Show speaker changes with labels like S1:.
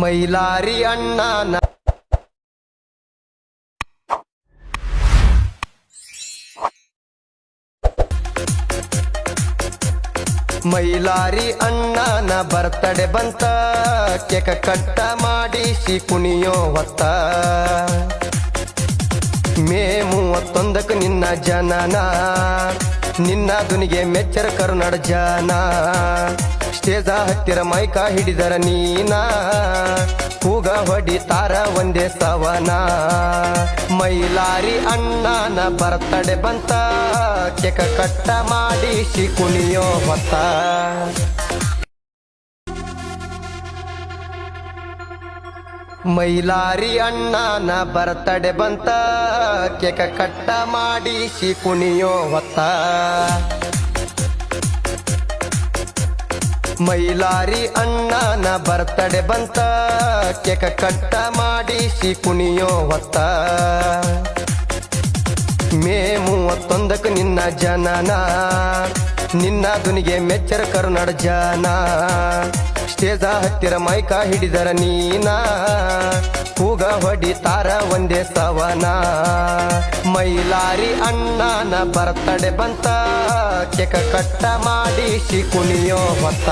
S1: ಮೈಲಾರಿ ಅಣ್ಣನ ಮೈಲಾರಿ ಅಣ್ಣನ ಬರ್ತಡೆ ಬಂತ. ಕೆಕ ಕಟ್ಟ ಮಾಡಿಸಿ ಕುಣಿಯೋ ಹೊತ್ತ. ಮೇ ಮೂವತ್ತೊಂದಕ್ಕೆ ನಿನ್ನ ಜನನ. ನಿನ್ನ ದುನಿಗೆ ಮೆಚ್ಚರ ಕರುನಾಡ ಜನ. ಸ್ಟೇಜ ಹತ್ತಿರ ಮೈಕ ಹಿಡಿದರ ನೀನ. ಕೂಗ ಹೊಡಿತಾರ ಒಂದೇ ಸವನ. ಮೈಲಾರಿ ಅಣ್ಣನ ಬರ್ತಡೆ ಬಂತ. ಕೆಕ ಕಟ್ಟ ಮಾಡಿ ಕುಣಿಯೋ ಹೊತ್ತ. ಮೈಲಾರಿ ಅಣ್ಣನ ಬರ್ತಡೆ ಬಂತ. ಕೆಕ ಕಟ್ಟ ಮಾಡಿ ಕುಣಿಯೋ ಹೊತ್ತ. ಮೈಲಾರಿ ಅಣ್ಣನ ಬರ್ತಡೆ ಬಂತ. ಕೆಕ ಕಟ್ಟ ಮಾಡಿಸಿ ಕುಣಿಯೋ ಹೊತ್ತ. ಮೇ ಮೂವತ್ತೊಂದಕ್ಕೆ ನಿನ್ನ ಜನನ. ನಿನ್ನ ದುನಿಗೆ ಮೆಚ್ಚರ ಕರುನಾಡ ಜನ. ಸ್ಟೇಜ ಹತ್ತಿರ ಮೈಕ ಹಿಡಿದರ ನೀನ. ಕೂಗ ಹೊಡಿತಾರ ಒಂದೇ ಸವನ. ಮೈಲಾರಿ ಅಣ್ಣನ ಬರ್ತಡೆ ಬಂತ. ಕೆಕ ಕಟ್ಟ ಮಾಡಿಸಿ ಕುಣಿಯೋ ಹೊತ್ತ.